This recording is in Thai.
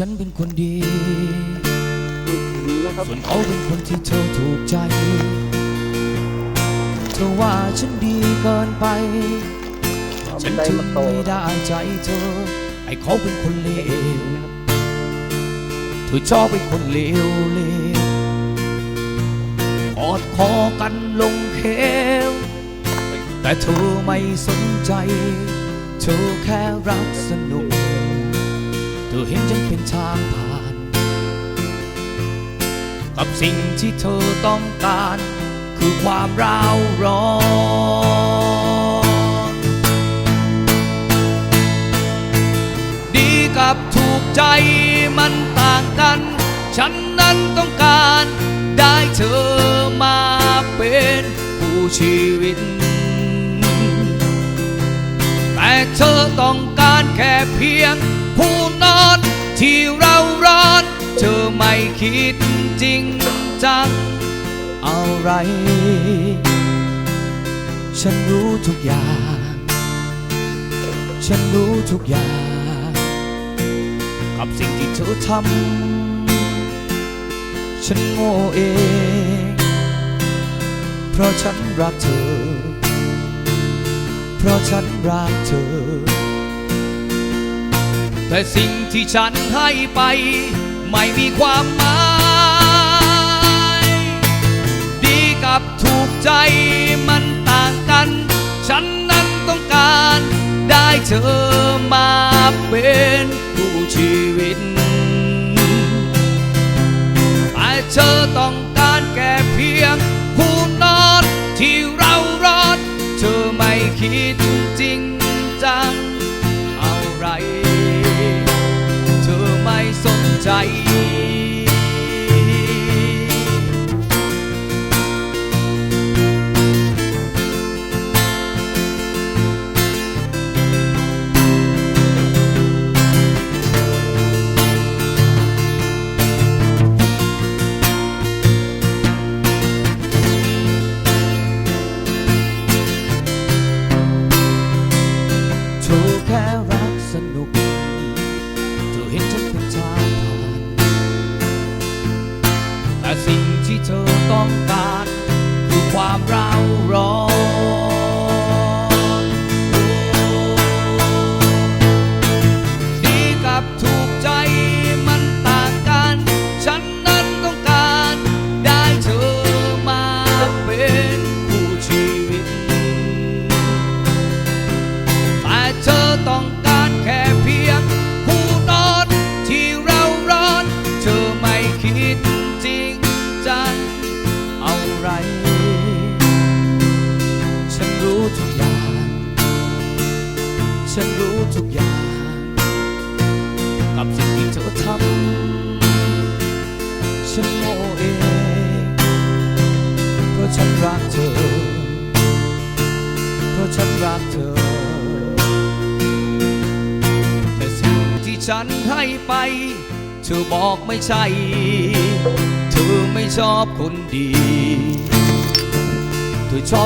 ฉันเป็นคนดีดีนะครับส่วนเขาเป็นคนที่เธอถูกใจ เธอว่าฉันดีเกินไปเอาฉันใจถึงมาโตไม่ได้ใจเธอ ไอ้เขาเป็นคนเลวนะครับเธอชอบเป็นคนเลวเลวกอดคอกันลงเหวแต่เธอไม่สนใจ เธอแค่รักสนุกเธอ เป็นทางผ่าน กับสิ่งที่เธอต้องการ คือความร้าวร้อนดีกับถูกใจมันต่างกัน ฉันนั้นต้องการได้เธอมาเป็นผู้ชีวิต แต่เธอต้องการแค่เพียง ที่เราร้อน เธอไม่คิดจริงจังอะไร ฉันรู้ทุกอย่าง ฉันรู้ทุกอย่าง กับสิ่งที่เธอทำ ฉันโง่เอง เพราะฉันรักเธอ เพราะฉันรักเธอ แต่สิ่งที่ฉันให้ไป ไม่มีความหมาย ดีกับถูกใจมันต่างกัน ฉันนั้นต้องการได้เธอมาเป็นผู้ชีวิตแต่เธอต้องการแค่เพียงผู้นอนที่เรารอด เธอไม่คิดจริงจัง สนใจ ฉันรู้ทุกอย่าง กับสิ่งที่เธอทำฉันโง่เองเพราะฉันรักเธอ เพราะฉันรักเธอ แต่สิ่งที่ฉันให้ไป เธอบอกไม่ใช่ เธอไม่ชอบคนดี เธอชอบ